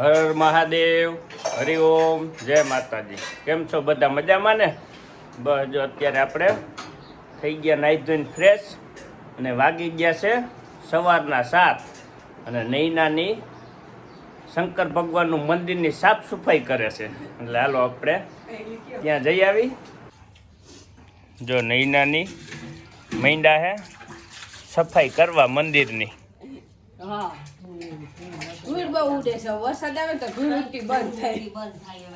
હર મહાદેવ હરિઓમ જય માતાજી. કેમ છો? બધા મજામાં ને? બસ જો અત્યારે આપણે થઈ ગયા નાઈ ધોઈને ફ્રેશ અને વાગી ગયા છે સવારના સાત. અને નૈનાની શંકર ભગવાનનું મંદિરની સાફ સફાઈ કરે છે. એટલે હાલો આપણે ત્યાં જઈ આવી. જો નૈનાની મૈંડા હે, સફાઈ કરવા મંદિરની. હા. બહુ ઉડે છે. વરસાદ આવે તો ઘૂંટી બંધ થાય. બંધ થાય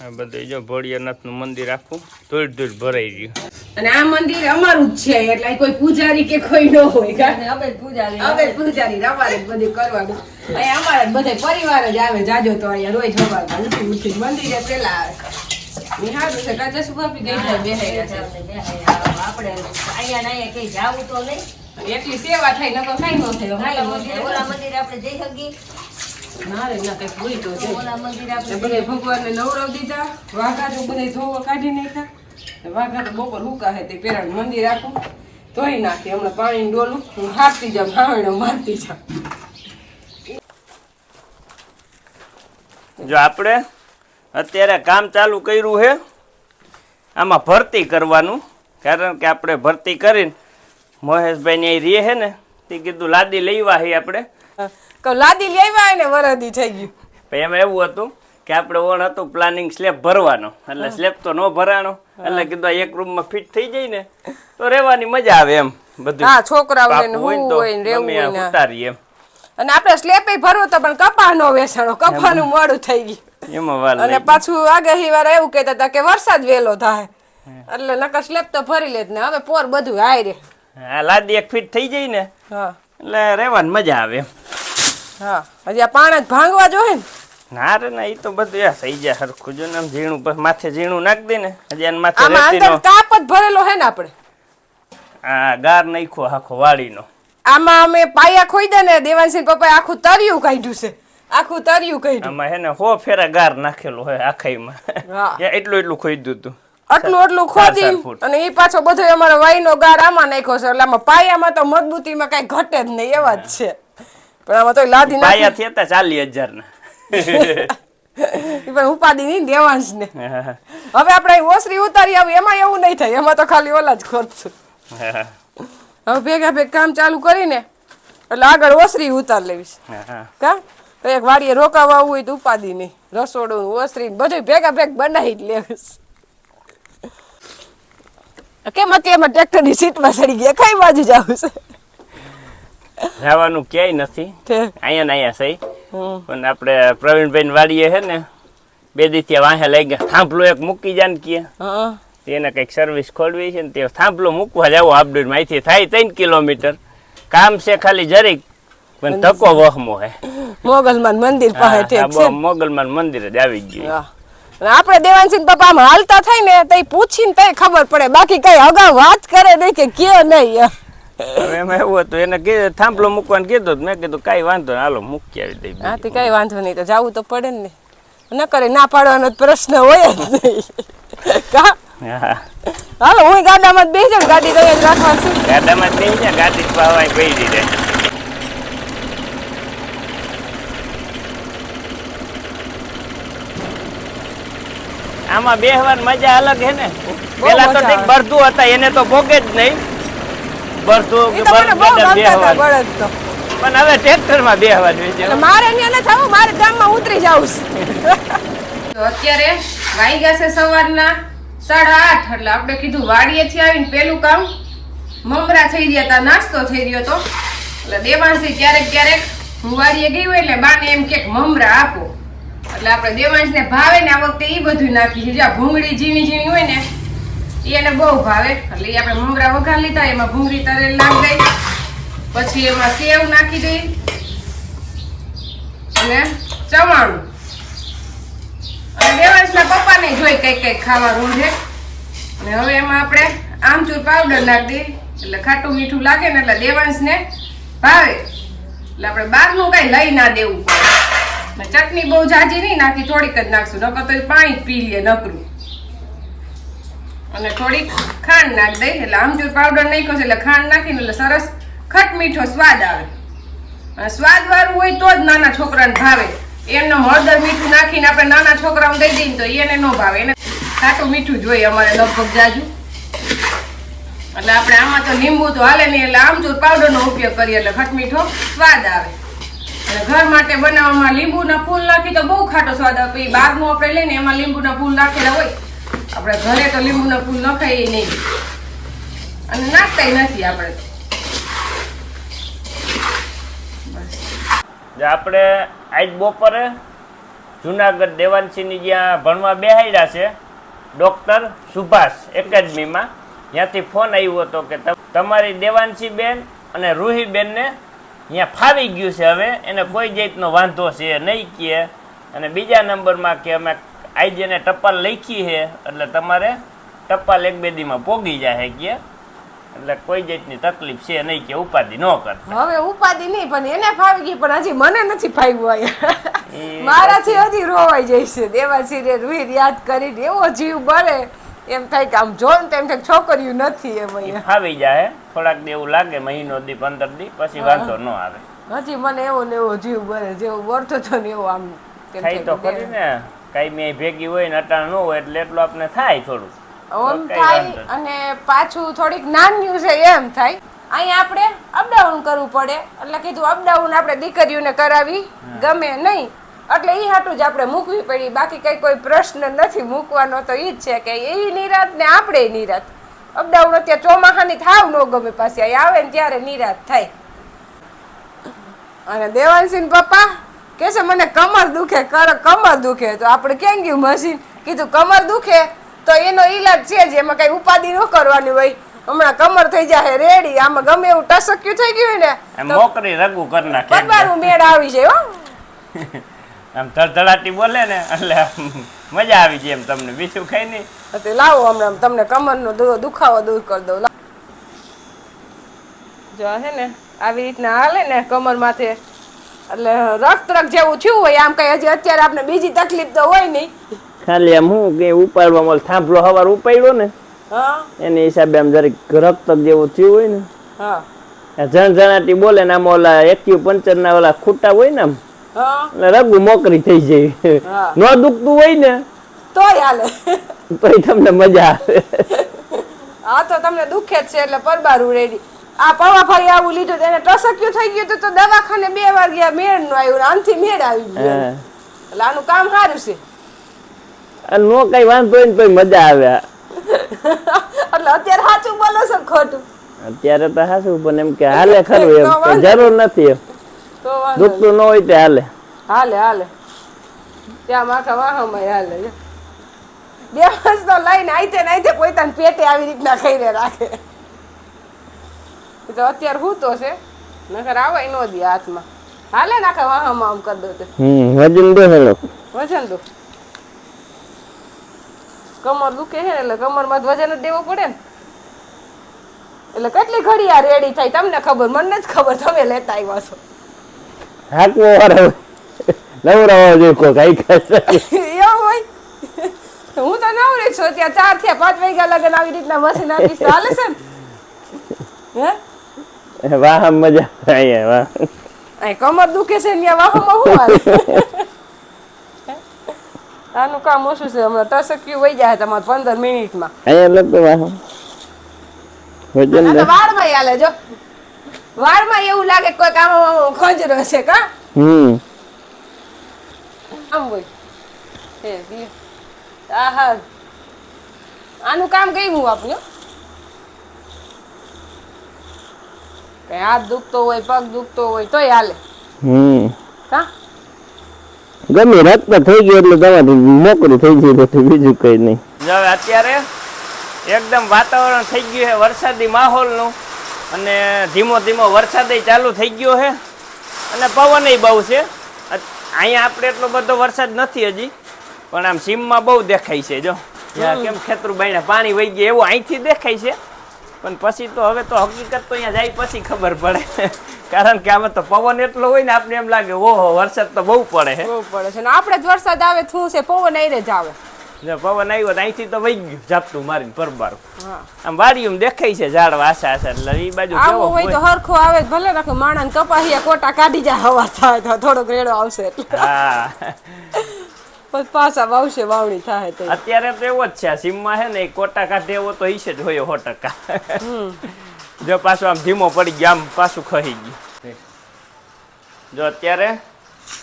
આ બધું જો ભોળિયાનાથનું મંદિર આખું ધૂળ ધૂળ ભરાઈ ગયું. અને આ મંદિર અમારું જ છે એટલે કોઈ પૂજારી કે કોઈ ન હોય કારણ અમે પૂજારી. અમે પૂજારી અમારે જ બધું કરવાનું. અહીંયા અમારા જ બધા પરિવાર જ આવે જાજો તો અહીંયા રોજ સવારમાં ઉઠી ઉઠી મંદિરે પેલા આવે નિહાળું છે. કાચા સુભાપી ગઈ છે? આપણે અહીંયા નહીં કઈ જાવું તો નહીં. એટલી સેવા થાય નકર કઈ ન થયો ઓલા મંદિર ઓલા મંદિર આપણે જઈ શકીએ ના રે ના કંઈક હોય તો છે. ઓલા મંદિર આપણે એટલે ભગવાનને નવરવ દીધા. વાઘા તો બધે ધોવા કાઢી નાખ્યા. વાઘા તો બપોર હુકા હે તે પેરણ મંદિર આખું. ધોઈ નાખી હમણાં પાણી ડોલું. હું હારતી જાઉં હાવણે મારતી જાઉં. જો આપણે અત્યારે કામ ચાલુ કર્યું છે આમાં ભરતી કરવાનું. કારણ કે આપણે ભરતી કરીને મહેશભાઈ અહીં રીએ હે ને તે કીધું લાદી લઈવા છે આપણે. કહું લાદી લેવા ને વરદી થઈ ગયું. પછી એમાં એવું હતું કે આપણે ઓણ હતું પ્લાનિંગ સ્લેબ ભરવાનો એટલે સ્લેબ તો ન ભરાણો એટલે કીધું એક રૂમમાં ફિટ થઈ જાય ને તો રહેવાની મજા આવે એમ બધું. હા છોકરાઓને હું હોય ને રહેવું હોય ને ઉતારીએ એમ. અને આપણે સ્લેબ ભરવો તો પણ કપા નો વેસાણો કપાનું મોડું થઈ ગયું. એમાં વાલ અને પાછું આગાહી વાળા એવું કહેતા હતા કે વરસાદ વેલો થાય. એટલે નકર સ્લેપ તો ભરી લેત ને હવે પોર બધું હાય રે આ લાદી એક ફીટ થઈ જાય ને હા. એટલે રહેવાની મજા આવે એમ. હા. હજી આ પાણા જ ભાંગવા જોઈએ ને? ના રે ના એ તો બધું થઈ જાય સરખું જો ને આમ ઝીણું બસ માથે ઝીણું નાખ દે ને હજી આને માથે આમાં અંદર કાપ જ ભરેલો હે ને આપણે? આ ગાર નાખ્યો આખો વાળીનો આમાં અમે પાયા ખોઈ ને દેવાનસિંહ પપ્પાએ આખું તર્યું કાઢ્યું છે. આખું તર્યું કાઢ્યું. આમાં હે ને હો ફેરા ગાર નાખેલો હોય આખાઈમાં હા. એટલું એટલું ખોઈ હતું આટલું આટલું ખોદી અને એ પાછો બધો અમારો વાઈનો ગાર આમાં નાખ્યો છે. એટલે આમાં પાયામાં તો મજબૂતીમાં કઈ ઘટે જ નહીં એવા જ છે. પણ આમાં તો લાદી પાયા થી હતા ચાલીસ હજાર ના. પણ ઉપાધિ નહીં દેવાંશ ને. હવે આપણે ઓસરી ઉતારી આવી એમાં એવું નહીં થાય. એમાં તો ખાલી ઓલા જ ખોદશું હવે ભેગા ભેગ કામ ચાલુ કરીને એટલે આગળ ઓસરી ઉતાર લેવીશ. કા? તો એક વાડીએ રોકાવા આવું હોય તો ઉપાધિ નહીં. રસોડું ઓસરી બધું ભેગા ભેગ બનાવી જ લેવીશ. કેમ એમાં ટ્રેક્ટરની સીટમાં ચડી ગયા? કઈ બાજુ જાવ છે? જવાનું ક્યાંય નથી. અહીંયા ને અહીંયા સહી. પણ આપણે પ્રવીણભાઈ વાડીએ છે ને બે દી ત્યાં વાહે લઈ ગયા થાંભલો એક મૂકી જાન કે. હા. તેને કંઈક સર્વિસ ખોલવી છે ને તે થાંભલો મૂકવા જાવ આપડે માહિતી થાય ત્રણ કિલોમીટર. કામ છે ખાલી જરીક પણ ધક્કો વહમો હે. મોગલમાન મંદિર પાસે મોગલમાન મંદિર જ આવી ગયું. આપણે દેવાનસિંહ પપ્પા આમ હાલતા થાય ને તઈ પૂછીને તઈ ખબર પડે. બાકી કઈ અગાઉ વાત કરે નહીં કે કે નહીં. એમ. હવે એમાં એવું હતું એને થાંભલો મૂકવાનું કીધું તો મેં કીધું કાંઈ વાંધો નહીં હાલો મૂકી આવી દઈ હા તે કઈ વાંધો નહીં તો જાવું તો પડે ને. ન કરે ના પાડવાનો તો પ્રશ્ન હોય જ નહીં. કા? હાલો હું ગાડામાં જ બેસી ગાડી કઈ રાખવાનું ગાડામાં થઈ જાય ગાડી જ પાવાય પડી આમાં બેહવાની મજા અલગ હે ને. પેલા તો ઠીક. બરધું હતા એને તો ભોગે જ નહીં. બરધું તો હતા તો. પણ હવે ટ્રેક્ટરમાં બેહવાનું છે. મારે ત્યાં થવું મારે ગામમાં ઉતરી જાવું છે. અત્યારે વાગ્યા છે સવારના સાડા આઠ એટલે આપણે કીધું વાડીએથી આવીને પેલું કામ. મમરા થઈ ગયા હતા નાસ્તો થઈ રહ્યો તો. એટલે દેવાંશી ક્યારેક ક્યારેક હું વાડીએ ગઈ હોય એટલે બાને એમ કે મમરા આપો. એટલે આપણે દેવાંશને ભાવે ને આ વખતે એ બધું નાખી છે જ્યાં ભૂંગળી ઝીણી ઝીણી હોય ને એ એને બહુ ભાવે. એટલે એ આપણે મમરા વઘાર લીધા, એમાં ભૂંગળી તરેલ નાખી દઈ, પછી એમાં સેવ નાખી દઈ, અને ચવાણું. અને દેવાંશના પપ્પાને જોઈ કઈ કઈ ખાવાનું છે. અને હવે એમાં આપણે આમચૂર પાવડર નાખી દઈએ. એટલે ખાટું મીઠું લાગે ને એટલે દેવાંશને ભાવે. એટલે આપણે બહારનું કઈ લઈ ના દેવું પડે. ચટણી બહુ જાજી નહીં નાખી, થોડીક જ નાખશું. નકર તો પાણી પી લે નકરું. અને થોડીક ખાંડ નાખી દઈ, એટલે આમચૂર પાવડર નાખ્યો છે એટલે ખાંડ નાખીને એટલે સરસ ખટ મીઠો સ્વાદ આવે. અને સ્વાદ વાળું હોય તો જ નાના છોકરાને ભાવે. એમને હળદર મીઠું નાખીને આપણે નાના છોકરાઓને દઈ દઈએ તો એને ન ભાવે. એને ખાટું મીઠું જોઈએ અમારે લગભગ જાજુ. એટલે આપણે આમાં તો લીંબુ તો હાલે નહીં, એટલે આમચૂર પાવડરનો ઉપયોગ કરીએ એટલે ખટમીઠો સ્વાદ આવે. ઘર માટે બનાવવામાં લીંબુના ફૂલ નાખી તો બહુ ખાટો સ્વાદ આપે બહારનું આપણે લઈને એમાં લીંબુના ફૂલ નાખેલા હોય. આપણે ઘરે તો લીંબુના ફૂલ નખાઈએ નહીં અને નાખતાય નથી આપણે. આપણે આજ બપોરે જુનાગઢ દેવાનસિંહની જ્યાં ભણવા બેહાડ્યા છે, ડૉક્ટર સુભાષ એકેડમીમાં. ત્યાંથી ફોન આવ્યો હતો કે તમારી દેવાંશી બેન અને રૂહી બેનને અહીંયા ફાવી ગયું છે હવે એને કોઈ જાતનો વાંધો છે નહીં કહે અને બીજા નંબરમાં કે અમે આજે એને ટપાલ લખી છે એટલે તમારે ટપાલ એક બેદીમાં પોગી જાય કે એટલે કોઈ જાતની તકલીફ છે નહીં કે ઉપાધિ ન કરતા. હવે ઉપાધિ નહીં પણ એને ફાવી ગઈ પણ હજી મને નથી ફાવ્યું મારાથી હજી રોવાઈ જાય છે દેવાસીરે વીર યાદ કરીને એવો જીવ બળે. એમ થાય કે આમ જો ને તેમ થાય કે છોકરીઓ નથી એમ અહીંયા. ફાવી જાય થોડાક દેવું લાગે મહિનો દી પંદર દી પછી વાંધો ન આવે. હજી મને એવો ને એવો જીવ બને જેવો વર્તો તો ને એવો આમ થાય તો થાય ખરી ને કઈ મેં ભેગી હોય ને અટાણ ન હોય એટલે એટલું આપણે થાય થોડું ઓમ થાય અને પાછું થોડીક નાન્યું છે એમ થાય. અહીંયા આપણે અપડાઉન કરવું પડે. એટલે કીધું અપડાઉન આપણે દીકરીઓને કરાવી ગમે નહીં. એટલે એ હાટું જ આપણે મૂકવી પડી. બાકી કઈ કોઈ પ્રશ્ન નથી મૂકવાનો તો એ જ છે કે એ નિરાત ને આપણે નિરાત. અપડાઉન અત્યારે ચોમાસાની થાવ ન ગમે પાસે આવે ને ત્યારે નિરાત થાય. અને દેવાંશીન પપ્પા કે છે મને કમર દુખે કર કમર દુખે. તો આપણે ક્યાં ગયું મશીન? કીધું કમર દુખે. તો એનો ઈલાજ છે જ એમાં કઈ ઉપાધિ ન કરવાની હોય. હમણાં કમર થઈ જાય રેડી આમાં ગમે એવું ટસક્યું થઈ ગયું ને મોકરી રગું કરી નાખે મેળ આવી જાય હો. આમ ધડધડાટી બોલે ને એટલે મજા આવી જાય એમ તમને. બીજું કઈ નહીં. તો લાવો હમણાં તમને કમરનો દુ- દુખાવો દૂર કરી દઉં. લાવો. જો હે ને આવી રીતના હાલે ને કમર માથે એટલે રક્ત રક્ત જેવું થયું હોય આમ કઈ હજી અત્યારે આપણે બીજી તકલીફ તો હોય નહીં. ખાલી આમ હું કે ઉપાડવા મળે. થાંભલો હવાર ઉપાડ્યો ને હા. એની હિસાબે આમ જરીક રક્ત જેવું થયું હોય ને. હા. આ જણજણાટી બોલે ને આમ ઓલા એક્ટિવ પંચર ના ઓલા ખૂટા હોય ને આમ હા એટલે રગુ મોકરી થઈ જાય ન દુખતું હોય ને તોય હાલે. તોય તમને મજા આવે. આ તો તમને દુખે જ છે એટલે પરબારું રેડી. આ પવા ફરી આવું લીધું એને ટસક્યું થઈ ગયું તો દવાખાને બે વાર ગયા મેળનું આવ્યું આનથી મેળ આવી ગયો એટલે આનું કામ સારું છે. અને નો કઈ વાંધો હોય ને તોય મજા આવે. એટલે અત્યારે સાચું બોલો છો ખોટું? અત્યારે તો સાચું પણ એમ કે હાલે ખરું એમ જરૂર નથી એમ. દુખતું ન હોય તે હાલે. હાલે હાલે. ત્યાં માથા વાહમાં હાલે. બે વર્ષ તો લઈને આઈતે ને આઈતે તને પેટે આવી રીતના ખાઈને રાખે. તો અત્યારે હું તો છે નકર આવે નો દે હાથમાં. હાલે નાખે વાહમાં આમ કરી દો તે. હમ વજન દે હેલો. વજન દો. કમર દુખે છે એટલે કમરમાં વજન જ દેવો પડે ને. એટલે કેટલી ઘડી આ રેડી થાય તમને ખબર? મને જ ખબર તમે લેતા આવ્યા છો. હાકવો વાળો. નવરાવો જોઈએ કોઈ કઈ એવું હોય હું તો નવરી છું ત્યાં ચાર થયા પાંચ વાગ્યા લગન આવી રીતના મશીન આપીશ ચાલે છે ને. વાહ મજા આવે અહીંયા વાહ. અહીં કમર દુખે છે ને વાહમાં હું હાલે? આનું કામ ઓછું છે હમણાં ટસક્યું વહી જાય તમારે પંદર મિનિટમાં. અહીંયા લગતો વાહ. વજન દે. તો હાલે જો. વાળમાં એવું લાગે કોઈ કામ ખંજરો છે કા? હમ. આમ હોય. હે દિયો. આ આનું કામ કઈ હું આપણું કે હાથ દુખતો હોય પગ દુખતો હોય તોય હાલે. હમ. કા? ગમે રક્ત થઈ ગયું એટલે તમારી નોકરી થઈ ગઈ એટલે બીજું કઈ નહીં. હવે અત્યારે એકદમ વાતાવરણ થઈ ગયું છે વરસાદી માહોલનું. અને ધીમો ધીમો વરસાદ ચાલુ થઈ ગયો છે. અને પવન બહુ છે. અહીંયા આપણે એટલો બધો વરસાદ નથી હજી. પણ આમ સીમમાં બહુ દેખાય છે જો. કેમ ખેતરું બાઈને પાણી વહી ગયું એવું અહીંથી દેખાય છે. પણ પછી તો હવે તો હકીકત તો અહીંયા જાય પછી ખબર પડે. કારણ કે આમાં તો પવન એટલો હોય ને આપણે એમ લાગે ઓહો વરસાદ તો બહુ પડે છે. બહુ પડે છે. ને આપણે જ વરસાદ આવે શું છે? પવન આઈને જ આવે. જો પવન આવ્યો અહીંથી તો વહી ગયું ઝાપટું મારીને પરબાર. આમ વાડીયું દેખાય છે ઝાડ વાસા છે એટલે એ બાજુ આવું હોય તો હરખો આવે ભલે રાખો ને કપાસિયા કોટા કાઢી જાય હવા થાય તો થોડોક રેડો આવશે હા. પછી પાછા વાવશે વાવણી થાય તો. અત્યારે તો એવો જ છે સીમમાં છે ને એ કોટા કાઢે એવો તો ઈશે જ હોય સો ટકા. જો પાછું આમ ધીમો પડી ગયો આમ પાછું ખહી ગયું. જો અત્યારે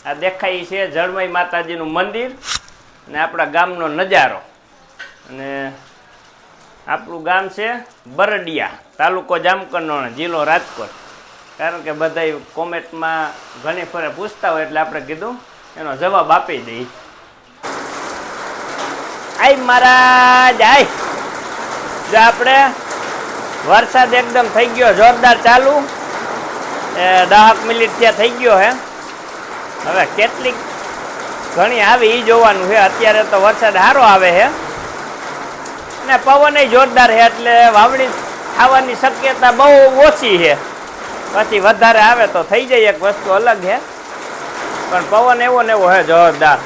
આ દેખાય છે જળમય માતાજીનું મંદિર. અને આપણા ગામનો નજારો. અને આપણું ગામ છે બરડિયા, તાલુકો જામકંડોરણા જિલ્લો રાજકોટ. કારણ કે બધા કોમેન્ટમાં ઘણી ફરે પૂછતા હોય એટલે આપણે કીધું, એનો જવાબ આપી દઈએ. આય મહારાજ, આય. જો આપણે વરસાદ એકદમ થઈ ગયો, જોરદાર ચાલુ. એ દહક મિનિટ ત્યાં થઈ ગયો હે. હવે કેટલીક ઘણી આવી એ જોવાનું છે. અત્યારે તો વરસાદ સારો આવે છે. અને પવન જોરદાર છે એટલે વાવણી થવાની શક્યતા બહુ ઓછી છે. પછી વધારે આવે તો થઈ જાય એક વસ્તુ અલગ છે. પણ પવન એવો ને એવો છે જોરદાર.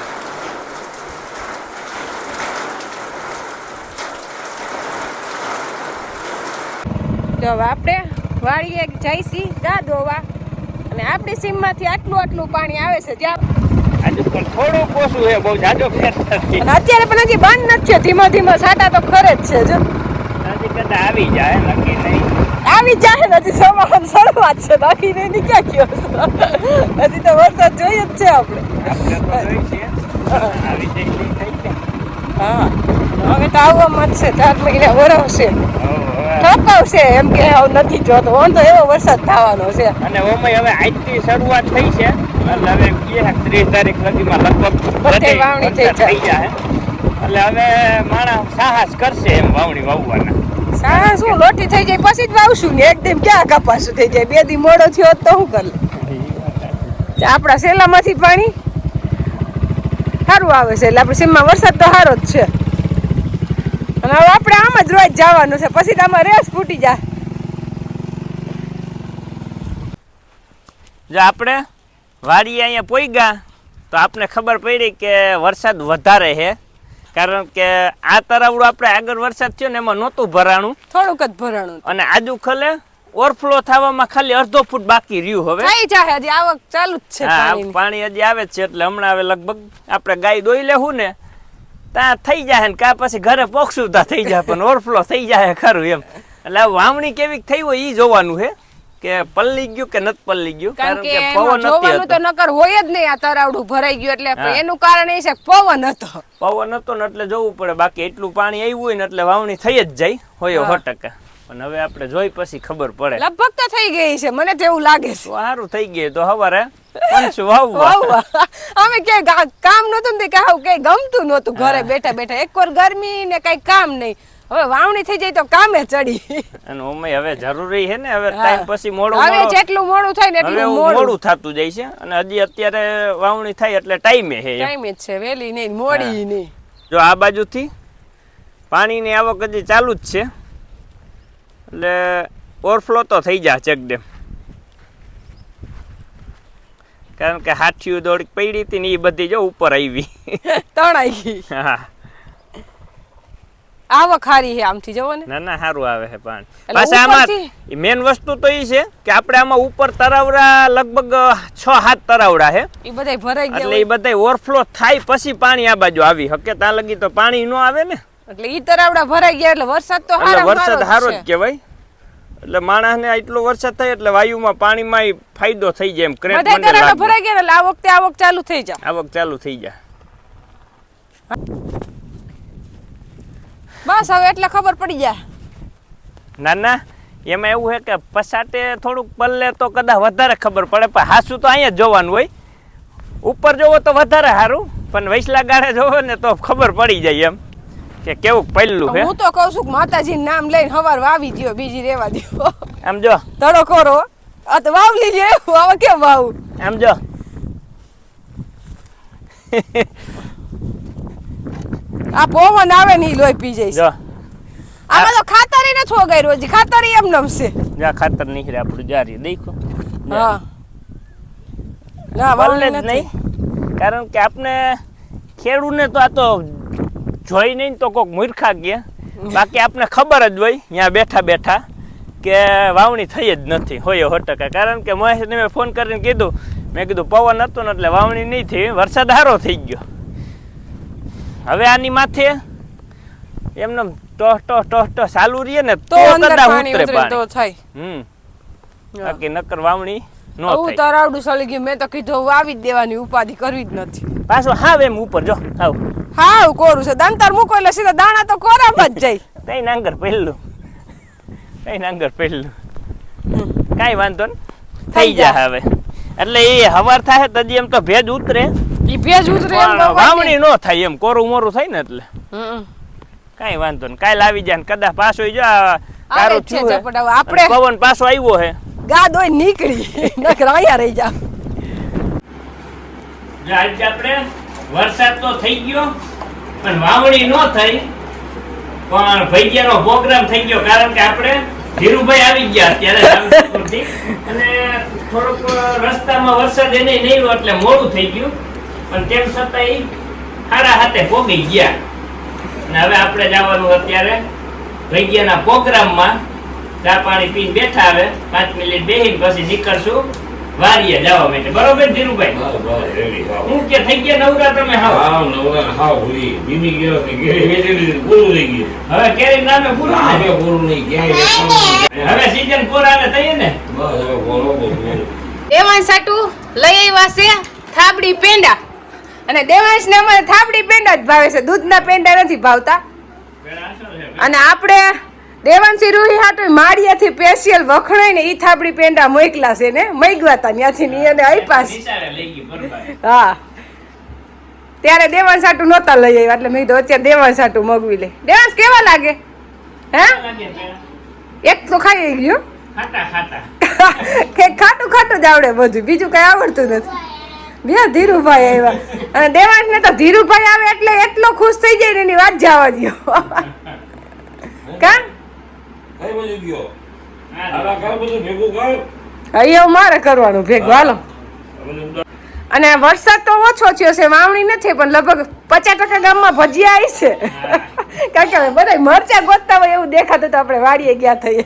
તો આપણે વાળીએ જઈશી ગા દોવા અને આપણી સીમમાંથી આટલું આટલું પાણી આવે છે. ત્યાં આજુ પણ થોડુંક ઓછું છે બહુ જાજો ફેર નથી. અત્યારે પણ હજી બંધ નથી ધીમા ધીમા સાટા તો ખરે જ છે જો. હજી કદાચ આવી જાય નક્કી નહીં. આવી જાય ને હજી સમાન શરૂઆત છે બાકી નહીં ની ક્યાં ગયો હજી તો વરસાદ જોઈએ જ છે આપણે. આવી જાય હા. હવે તો આવવામાં જ છે ચાર મહિના વરાવશે હો. ઠપકાવશે એમ કે નથી જોતો. ઓન તો એવો વરસાદ થવાનો છે. અને ઓમાં હવે આજથી શરૂઆત થઈ છે. એટલે હવે ત્રીસ તારીખ સુધીમાં લગભગ બધે વાવણી થઈ જાય. એટલે હવે માણસ સાહસ કરશે એમ વાવણી વાવવાના. સાહસ હું લોટી થઈ જાય પછી જ વાવશું ને. એકદમ ક્યાં કપાસું થઈ જાય? બે દી મોડો થયો તો શું કરે આપણા સેલામાંથી પાણી સારું આવે છે. એટલે આપણે સીમમાં વરસાદ તો સારો જ છે. અને હવે આપણે આમ જ રોજ જવાનું છે. પછી તમારે રેસ ફૂટી જાય. જો આપણે વાડી અહીંયા પોઈગા તો આપણે ખબર પડી કે વરસાદ વધારે છે. કારણ કે આ તરાવડું આપણે આગળ વરસાદ થયો ને એમાં નહોતું ભરાણું. થોડુંક જ ભરાણું અને આજુ ખલે ઓવરફ્લો થવામાં ખાલી અડધો ફૂટ બાકી રહ્યું હવે. થઈ જાય હજી આવક ચાલુ જ છે પાણી હજી આવે છે એટલે હમણાં હવે લગભગ આપણે ગાય દોઈ લેવું ને ત્યાં થઈ જાય ને કા પછી ઘરે પોખશું ત્યાં થઈ જાય પણ ઓવરફ્લો થઈ જાય ખરું એમ. એટલે વાવણી કેવી થઈ હોય એ જોવાનું છે કે પલ્લી ગયું કે નત પલ્લી ગયું? કારણ કે પવન જોવાનું તો નકર હોય જ નહીં આ તરાવડું ભરાઈ ગયું એટલે એનું કારણ એ છે પવન હતો. પવન હતો ને એટલે જોવું પડે બાકી એટલું પાણી આવ્યું હોય ને એટલે વાવણી થઈ જ જાય હોય સો ટકા પણ હવે આપણે જોઈ પછી ખબર પડે. લગભગ તો થઈ ગઈ છે મને તો એવું લાગે છે. સારું થઈ ગયું તો હવારે પંચું વાવવા. અમે કે કામ નતું ને કે આવું કઈ ગમતું નતું ઘરે બેઠા બેઠા. એક વાર ગરમી ને કઈ કામ નહીં. હવે વાવણી થઈ જાય તો કામે ચડી. અને ઓમે હવે જરૂરી છે ને હવે ટાઈમ પછી મોડું હવે જેટલું મોડું થાય ને એટલું મોડું. મોડું થતું જાય છે અને હજી અત્યારે વાવણી થાય એટલે ટાઈમે છે ટાઈમે જ છે વેલી નહીં મોડી નહીં. જો આ બાજુથી પાણીની આવક હજી ચાલુ જ છે. એટલે ઓવરફ્લો તો થઈ જાય ચેકડેમ. કારણ કે હાથીઓ દોડ પડી હતી ને એ બધી જો ઉપર આવી. તણાઈ ગઈ. હા. આવક હારી છે આમથી જવો ને ના ના સારું આવે છે પાણી. પાછા આમાં મેન વસ્તુ તો એ છે કે આપણે આમાં ઉપર તરાવડા લગભગ છ હાથ તરાવડા છે એ બધા ભરાઈ ગયા એટલે એ બધા ઓવરફ્લો થાય પછી પાણી આ બાજુ આવી. હકે ત્યાં લગી તો પાણી ન આવે ને. એટલે ઈ તરાવડા ભરાઈ ગયા એટલે વરસાદ તો હારો વરસાદ હારો જ કહેવાય. એટલે માણસને આટલો વરસાદ થાય એટલે વાયુમાં પાણીમાં ફાયદો થઈ જાય એમ ક્રેક બધાય મંડે તરાવડા ભરાઈ ગયા એટલે આ વખતે આવક ચાલુ થઈ જાય આવક ચાલુ થઈ જાય. બસ હવે એટલે ખબર પડી જાય. ના ના એમાં એવું છે કે પસાટે થોડુંક પલ્લે તો કદાચ વધારે ખબર પડે પણ હાસું તો અહીંયા જ જોવાનું હોય. ઉપર જોવો તો વધારે સારું પણ વૈસલા ગાળે જોવો ને તો ખબર પડી જાય એમ. કે કેવું પહેલું છે હું? તો કહું છું કે માતાજી નામ લઈને હવાર વાવી દ્યો બીજી રેવા દ્યો. આમ જો. તડો કરો. આ તો વાવ લીજે હવે કેમ વાવ? આમ જો. આ પવન આવે ને લોહી પી જઈશ. જો. આમાં તો ખાતર ને નથી ગઈ હજી. ખાતર એમ નમશે. જા ખાતર નીકળે આપણું જારી. દેખો. હા. ના વાવ નહીં. કારણ કે આપણે ખેડૂને તો આ તો જોઈ નહીં તો કોઈક મૂર્ખા ગયા. બાકી આપણે ખબર જ હોય ત્યાં બેઠા બેઠા કે વાવણી થઈ જ નથી. હોય હો ટકા કારણ કે મહેશને મેં ફોન કરીને કીધું મેં કીધું પવન હતો ને એટલે વાવણી નહીં થઈ વરસાદ સારો થઈ ગયો. હવે આની માથે એમને ટોહ ટોહ ટોહ ટોહ ચાલુ રહીએ ને તો પાણી ઉતરે પાણી. થાય. હમ. બાકી નકર વાવણી નો થાય. તરાવડું સળી ગયું. મેં તો કીધું વાવી જ દેવાની ઉપાધિ કરવી જ નથી. પાછો હાવ એમ ઉપર જો હાવ. હા કોરું છે. દંતર મૂકો એટલે સીધા દાણા તો કોરામાં જ જાય. તઈ નાંગર પહેલું તઈ નાંગર પહેલું કાઈ વાંધો ને. થઈ જા. હવે. એટલે એ હવાર થાય તજી એમ તો ભેજ ઉતરે. ઈ ભેજ ઉતરે એમ વાવણી નો. થાય એમ. કોરું મોરું થાય ને એટલે. કાઈ વાંધો ને. કાલ આવી જાય ને કદાચ પાછો જો છે થયું હવે આપણે- પવન પાછો આવ્યો હે. ગા હોય નીકળી. નકર અહીંયા રહી જા આપણે. વરસાદ તો થઈ ગયો, પણ વાવણી ન થઈ. પણ ભૈયાનો પ્રોગ્રામ થઈ ગયો, કારણ કે આપણે ધીરુભાઈ આવી ગયા અત્યારે અને થોડોક રસ્તામાં વરસાદ એને નહીં એટલે મોડું થઈ ગયું. પણ તેમ છતાં એ સારા હાથે પોગી ગયા. અને હવે આપણે જવાનું અત્યારે ભૈયાના પ્રોગ્રામમાં ચા પાણી પીને બેઠા આવે પાંચ મિનિટ બેહીને પછી નીકળશું. વારીએ જવા માટે બરોબર ધીરુભાઈ. હું કે થઈ ગયા નવરા તમે હાવ હાવ નવરા, હાવ ભૂલી. બીમી ગયો કે ઘેરે બેઠેલી પૂરું થઈ ગયું. હવે કેરી નામે પૂરું ને? હવે પૂરું નહીં, ક્યાંય હવે સીઝન પૂર આવે થઈ ને બસ, હવે બોલો, બોલો, બોલો. દેવાંશ સાટુ લઈ આવ્યા છે થાબડી પેંડા અને દેવાંશ ને અમારે થાબડી પેંડા જ ભાવે છે દૂધના પેંડા નથી ભાવતા અને આપણે દેવાંશી રૂહી હાટો માળિયાથી સ્પેશિયલ વખણાઈને ઈ થાબડી પેંડા મોકલા છે ને? મૈગવા તા ત્યાંથી ની ગઈ બરોબર હા. ત્યારે દેવાંશ સાટું નહોતા લઈ આવ્યા એટલે મેં કીધું અત્યારે દેવાંશ સાટું મગવી લે. દેવાંશ કેવા લાગે? હે? એક તો ખાઈ ગયો. કે ખાટું ખાટું જ આવડે બધું બીજું કઈ આવડતું નથી. બે ધીરુભાઈ આવ્યા. અને દેવાંશ ને તો ધીરુભાઈ આવે એટલે એટલો ખુશ થઈ જાય ને એની વાત જવા દો કા? કઈ બાજુ ગયો? આલા કર બધું ભેગું કર. અહીંયા મારે કરવાનું ભેગું હાલો. અને વરસાદ તો ઓછો થયો છે વાવણી નથી પણ લગભગ પચાસ ટકા ગામમાં ભજીયા આવી છે. કારણ કે બધા મરચા ગોતતા હોય એવું દેખાતું તો આપણે વાડીએ ગયા થઈએ.